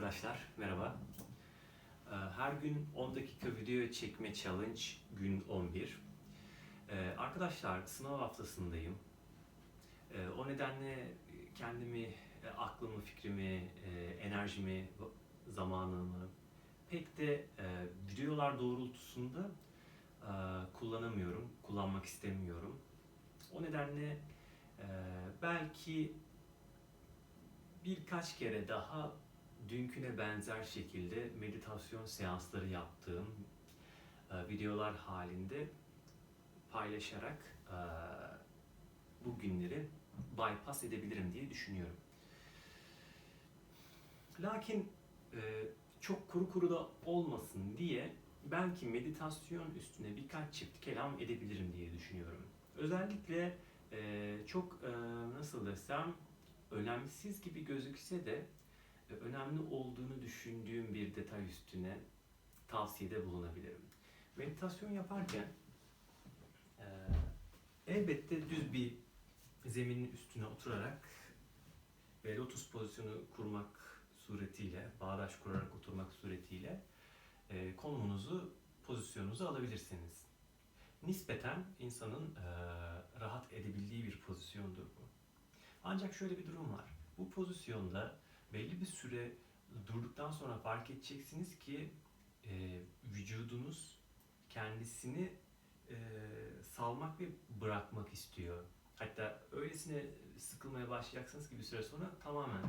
arkadaşlar, merhaba. Ee, Her gün 10 dakika video çekme challenge gün 11. Ee, Arkadaşlar sınav haftasındayım. Ee, O nedenle kendimi, e, aklımı, fikrimi, e, enerjimi, zamanımı pek de e, videolar doğrultusunda kullanamıyorum, kullanmak istemiyorum. O nedenle belki birkaç kere daha dünküne benzer şekilde meditasyon seansları yaptığım e, videolar halinde paylaşarak e, bu günleri bypass edebilirim diye düşünüyorum. Lakin e, çok kuru kuru da olmasın diye belki meditasyon üstüne birkaç çift kelam edebilirim diye düşünüyorum. Özellikle çok nasıl desem önemsiz gibi gözükse de önemli olduğunu düşündüğüm bir detay üstüne tavsiyede bulunabilirim. Meditasyon yaparken e, elbette düz bir zeminin üstüne oturarak ve lotus pozisyonu kurmak suretiyle, bağdaş kurarak oturmak suretiyle e, konumunuzu, pozisyonunuzu alabilirsiniz. Nispeten insanın e, rahat edebildiği bir pozisyondur bu. Ancak şöyle bir durum var. Bu pozisyonda belli bir süre durduktan sonra fark edeceksiniz ki e, vücudunuz kendisini e, salmak ve bırakmak istiyor. Hatta öylesine sıkılmaya başlayacaksınız ki bir süre sonra tamamen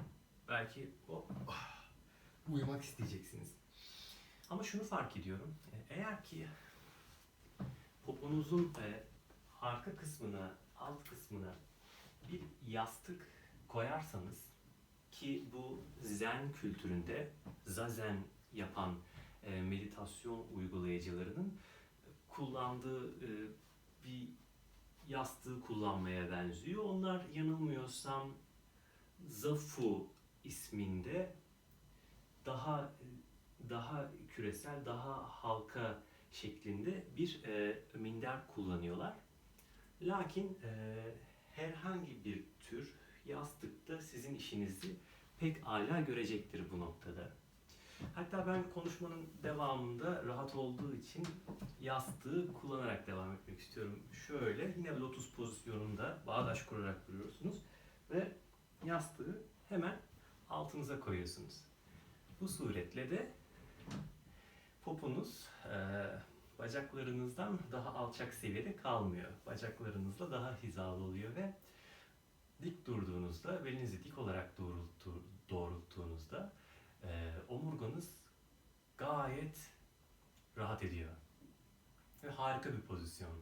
belki o ah, uyumak isteyeceksiniz. Ama şunu fark ediyorum. e, Eğer ki poponuzun e, arka kısmına, alt kısmına bir yastık koyarsanız ki bu zen kültüründe zazen yapan e, meditasyon uygulayıcılarının kullandığı e, bir yastığı kullanmaya benziyor. Onlar yanılmıyorsam Zafu isminde daha daha küresel, daha halka şeklinde bir e, minder kullanıyorlar. Lakin e, herhangi bir tür yastıkta sizin işinizi pek ala görecektir bu noktada. Hatta ben konuşmanın devamında rahat olduğu için yastığı kullanarak devam etmek istiyorum. Şöyle yine lotus pozisyonunda bağdaş kurarak duruyorsunuz ve yastığı hemen altınıza koyuyorsunuz. Bu suretle de popunuz e, bacaklarınızdan daha alçak seviyede kalmıyor. Bacaklarınızla daha hizalı oluyor ve dik durduğunuzda, belinizi dik olarak doğrultu, doğrulttuğunuzda e, omurganız gayet rahat ediyor. Ve harika bir pozisyon.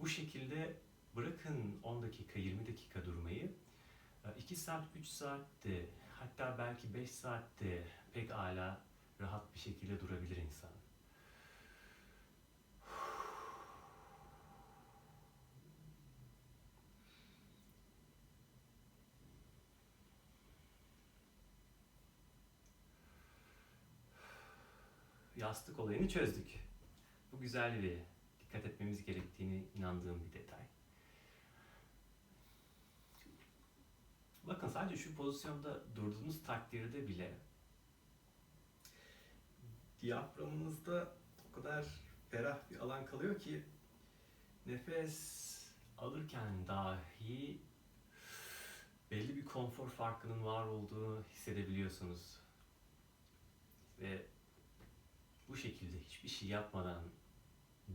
Bu şekilde bırakın 10 dakika, 20 dakika durmayı, 2 saat, 3 saatte, hatta belki 5 saatte pek ala rahat bir şekilde durabilir insan. Yastık olayını çözdük. Bu güzel bir dikkat etmemiz gerektiğini inandığım bir detay. Bakın sadece şu pozisyonda durduğunuz takdirde bile diyaframınızda o kadar ferah bir alan kalıyor ki nefes alırken dahi belli bir konfor farkının var olduğunu hissedebiliyorsunuz. Ve bu şekilde hiçbir şey yapmadan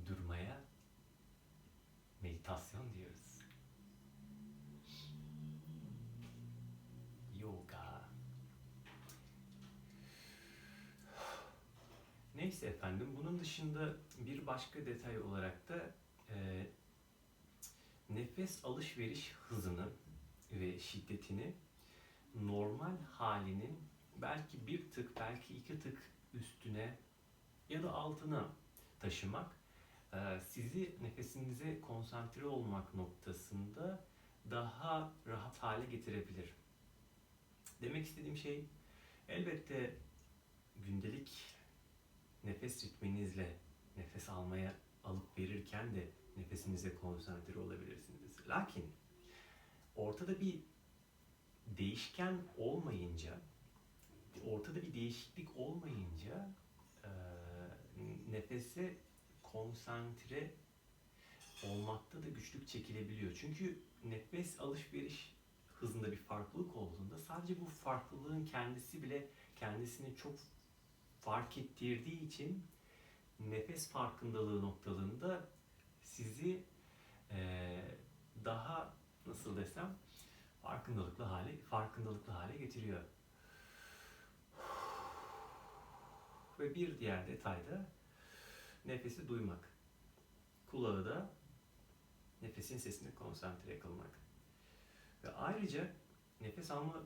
durmaya meditasyon diyoruz. Yoga. Neyse efendim, bunun dışında bir başka detay olarak da e, nefes alışveriş hızını ve şiddetini normal halinin belki bir tık, belki iki tık üstüne ya da altına taşımak e, sizi nefesinize konsantre olmak noktasında daha rahat hale getirebilir. Demek istediğim şey elbette gündelik nefes ritminizle nefes almaya alıp verirken de nefesinize konsantre olabilirsiniz. Lakin ortada bir değişken olmayınca ortada bir değişiklik olmayınca nefese konsantre olmakta da güçlük çekilebiliyor. Çünkü nefes alışveriş hızında bir farklılık olduğunda sadece bu farklılığın kendisi bile kendisini çok fark ettirdiği için nefes farkındalığı noktalarında sizi eee, daha nasıl desem farkındalıklı hale farkındalıklı hale getiriyor. Ve bir diğer detay da nefesi duymak. Kulağı da nefesin sesine konsantre kılmak. Ve ayrıca nefes alma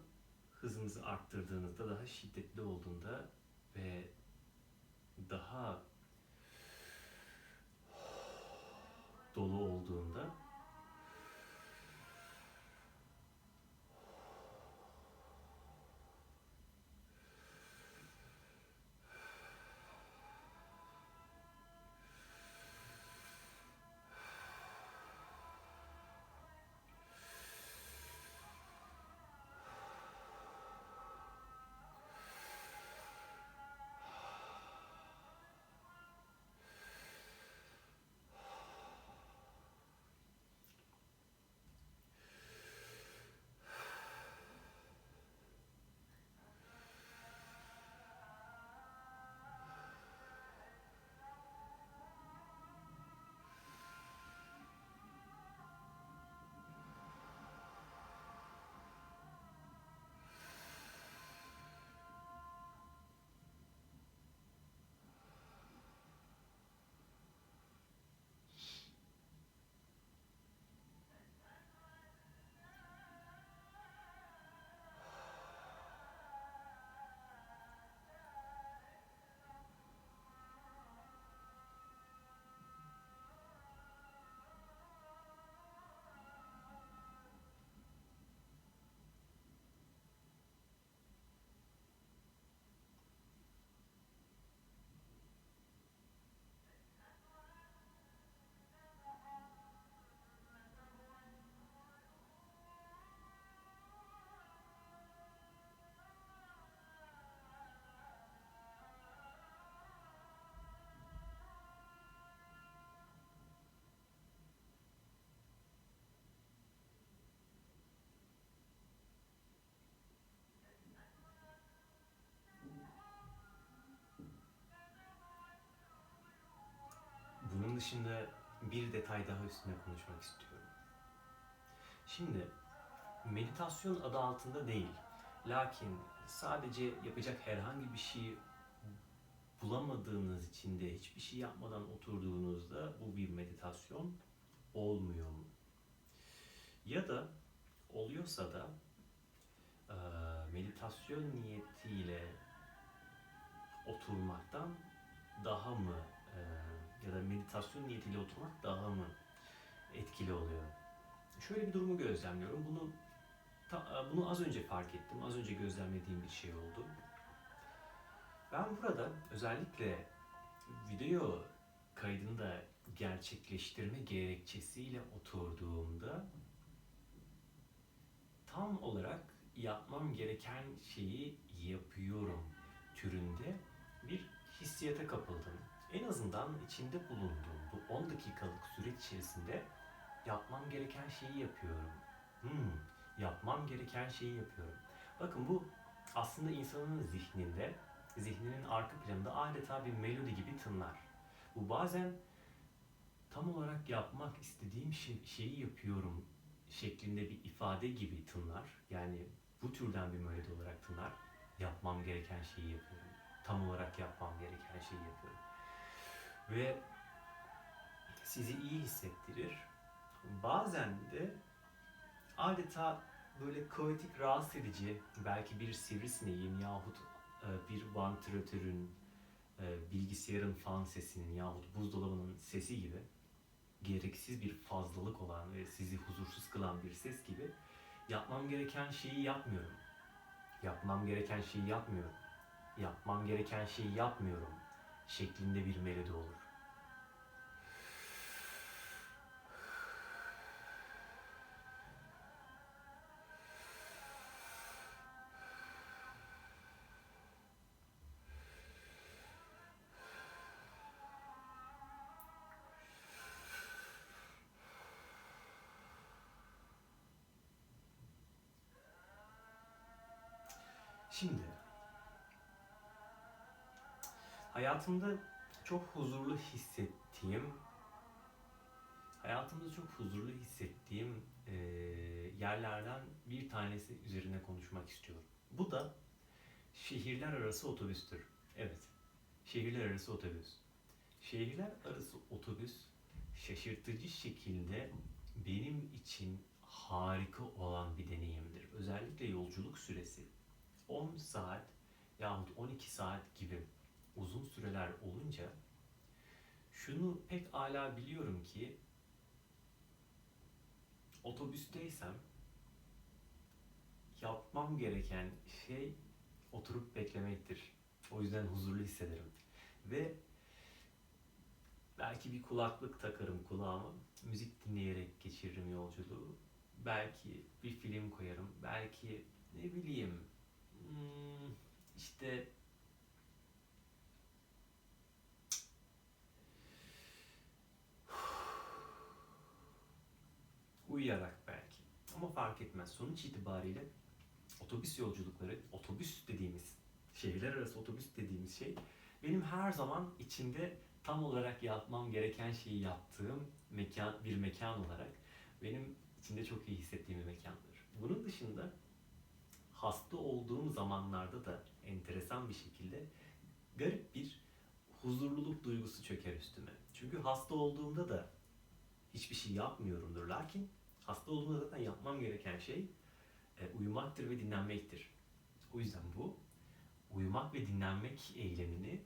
hızınızı arttırdığınızda, daha şiddetli olduğunda ve daha dolu olduğunda Dışında bir detay daha üstüne konuşmak istiyorum. Şimdi meditasyon adı altında değil. Lakin sadece yapacak herhangi bir şey bulamadığınız için de hiçbir şey yapmadan oturduğunuzda bu bir meditasyon olmuyor mu? Ya da oluyorsa da meditasyon niyetiyle oturmaktan daha mı ya da meditasyon niyetiyle oturmak daha mı etkili oluyor? Şöyle bir durumu gözlemliyorum. Bunu ta- bunu az önce fark ettim. Az önce gözlemlediğim bir şey oldu. Ben burada özellikle video kaydını da gerçekleştirme gerekçesiyle oturduğumda tam olarak yapmam gereken şeyi yapıyorum türünde bir hissiyata kapıldım. En azından içinde bulunduğum bu 10 dakikalık süreç içerisinde yapmam gereken şeyi yapıyorum. Hmm, yapmam gereken şeyi yapıyorum. Bakın bu aslında insanın zihninde, zihninin arka planında adeta bir melodi gibi tınlar. Bu bazen tam olarak yapmak istediğim şey- şeyi yapıyorum şeklinde bir ifade gibi tınlar. Yani bu türden bir melodi olarak tınlar. Yapmam gereken şeyi yapıyorum. Tam olarak yapmam gereken şeyi yapıyorum. Ve sizi iyi hissettirir. Bazen de adeta böyle kaotik, rahatsız edici, belki bir sivrisineğin yahut e, bir vantilatörün, e, bilgisayarın fan sesinin yahut buzdolabının sesi gibi gereksiz bir fazlalık olan ve sizi huzursuz kılan bir ses gibi yapmam gereken şeyi yapmıyorum. Yapmam gereken şeyi yapmıyorum. Yapmam gereken şeyi yapmıyorum şeklinde bir melodi olur. Şimdi hayatımda çok huzurlu hissettiğim hayatımda çok huzurlu hissettiğim eee, yerlerden bir tanesi üzerine konuşmak istiyorum. Bu da şehirler arası otobüstür. Evet, şehirler arası otobüs. Şehirler arası otobüs şaşırtıcı şekilde benim için harika olan bir deneyimdir. Özellikle yolculuk süresi 10 saat yahut 12 saat gibi uzun süreler olunca şunu pek ala biliyorum ki otobüsteysem yapmam gereken şey oturup beklemektir. O yüzden huzurlu hissederim. Ve belki bir kulaklık takarım kulağıma. Müzik dinleyerek geçiririm yolculuğu. Belki bir film koyarım. Belki ne bileyim hmm, işte uyuyarak belki. Ama fark etmez. Sonuç itibariyle otobüs yolculukları, otobüs dediğimiz, şehirler arası otobüs dediğimiz şey benim her zaman içinde tam olarak yapmam gereken şeyi yaptığım mekan, bir mekan olarak benim içinde çok iyi hissettiğim bir mekandır. Bunun dışında hasta olduğum zamanlarda da enteresan bir şekilde garip bir huzurluluk duygusu çöker üstüme. Çünkü hasta olduğumda da hiçbir şey yapmıyorumdur. Lakin hasta olduğumda zaten yapmam gereken şey e, uyumaktır ve dinlenmektir. O yüzden bu uyumak ve dinlenmek eylemini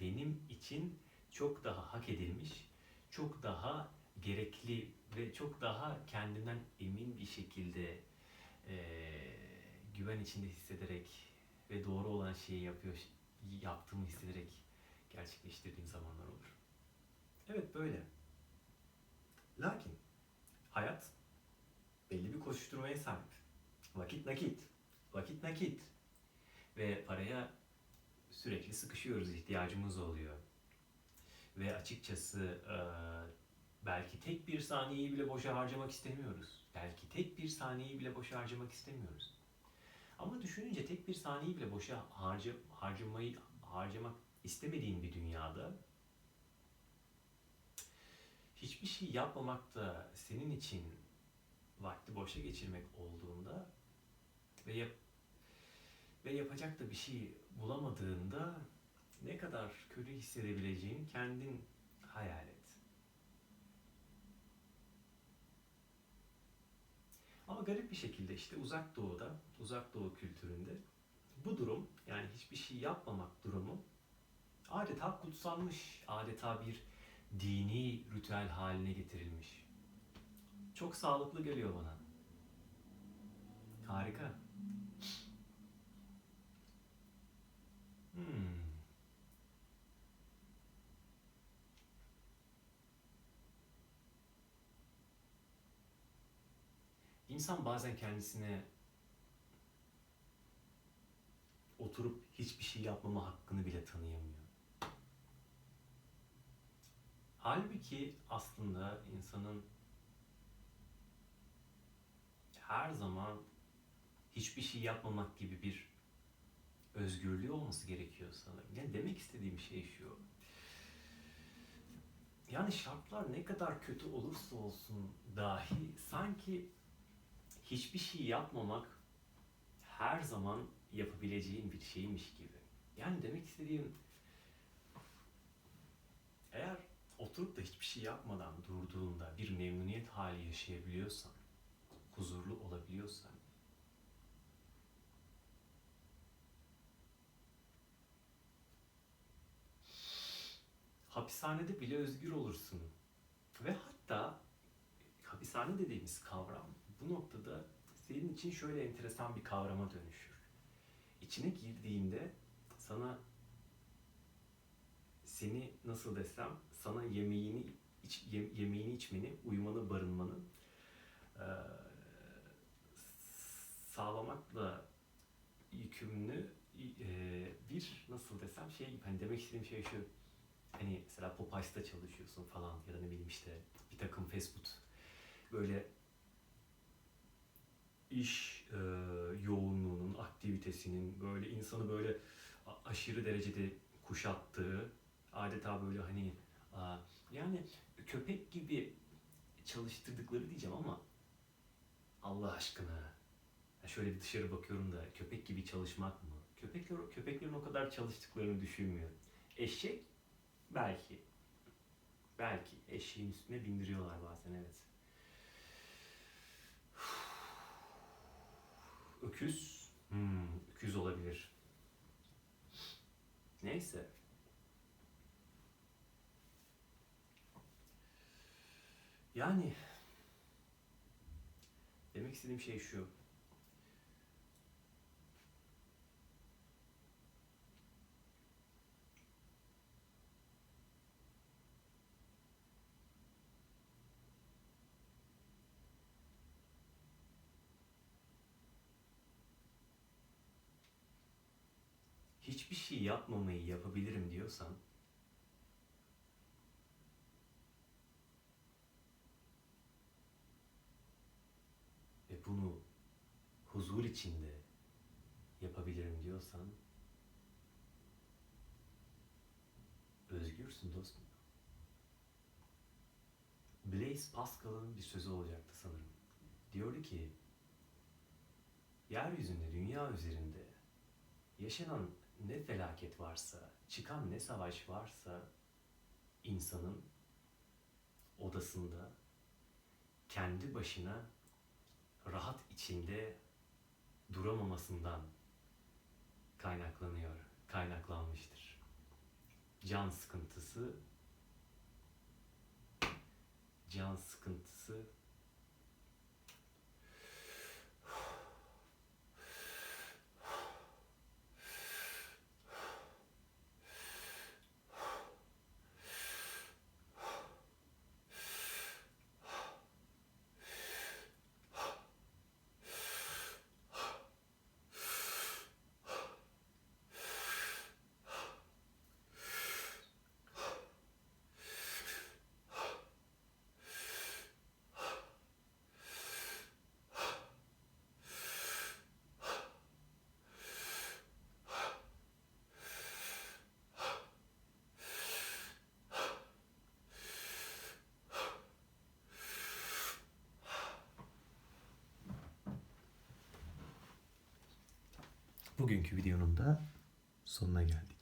benim için çok daha hak edilmiş, çok daha gerekli ve çok daha kendimden emin bir şekilde e, güven içinde hissederek ve doğru olan şeyi yapıyor yaptığımı hissederek gerçekleştirdiğim zamanlar olur. Evet böyle. Lakin hayat belli bir koşuşturmaya sahip. Vakit nakit. Vakit nakit. Ve paraya sürekli sıkışıyoruz, ihtiyacımız oluyor. Ve açıkçası e, belki tek bir saniyeyi bile boşa harcamak istemiyoruz. Belki tek bir saniyeyi bile boşa harcamak istemiyoruz. Ama düşününce tek bir saniyeyi bile boşa harca, harcamayı harcamak istemediğin bir dünyada hiçbir şey yapmamak da senin için vakti boşa geçirmek olduğunda ve yap ve yapacak da bir şey bulamadığında ne kadar kötü hissedebileceğini kendin hayal et. Ama garip bir şekilde işte uzak doğuda, uzak doğu kültüründe bu durum yani hiçbir şey yapmamak durumu adeta kutsanmış, adeta bir dini ritüel haline getirilmiş. Çok sağlıklı geliyor bana. Harika. Hmm. İnsan bazen kendisine oturup hiçbir şey yapmama hakkını bile tanıyamıyor. Halbuki aslında insanın her zaman hiçbir şey yapmamak gibi bir özgürlüğü olması gerekiyor sanırım. Yani demek istediğim şey şu. Yani şartlar ne kadar kötü olursa olsun dahi sanki hiçbir şey yapmamak her zaman yapabileceğin bir şeymiş gibi. Yani demek istediğim eğer oturup da hiçbir şey yapmadan durduğunda bir memnuniyet hali yaşayabiliyorsan, huzurlu olabiliyorsan, hapishanede bile özgür olursun. Ve hatta hapishane dediğimiz kavram bu noktada senin için şöyle enteresan bir kavrama dönüşür. İçine girdiğinde sana seni nasıl desem sana yemeğini iç, yemeğini içmeni, uyumanı, barınmanı sağlamakla yükümlü e, bir nasıl desem şey hani demek istediğim şey şu hani mesela Popeyes'ta çalışıyorsun falan ya da ne bileyim işte bir takım fast food böyle iş e, yoğunluğunun, aktivite kalitesinin böyle insanı böyle a- aşırı derecede kuşattığı adeta böyle hani aa, yani köpek gibi çalıştırdıkları diyeceğim ama Allah aşkına şöyle bir dışarı bakıyorum da köpek gibi çalışmak mı? Köpekler köpeklerin o kadar çalıştıklarını düşünmüyor. Eşek belki belki eşeğin üstüne bindiriyorlar bazen evet. Öküz. Hmm, öküz olabilir. Neyse. Yani demek istediğim şey şu. hiçbir şey yapmamayı yapabilirim diyorsan ve bunu huzur içinde yapabilirim diyorsan özgürsün dostum. Blaise Pascal'ın bir sözü olacaktı sanırım. Diyordu ki yeryüzünde, dünya üzerinde yaşanan ne felaket varsa, çıkan ne savaş varsa insanın odasında kendi başına rahat içinde duramamasından kaynaklanıyor, kaynaklanmıştır. Can sıkıntısı can sıkıntısı Bugünkü videonun da sonuna geldik.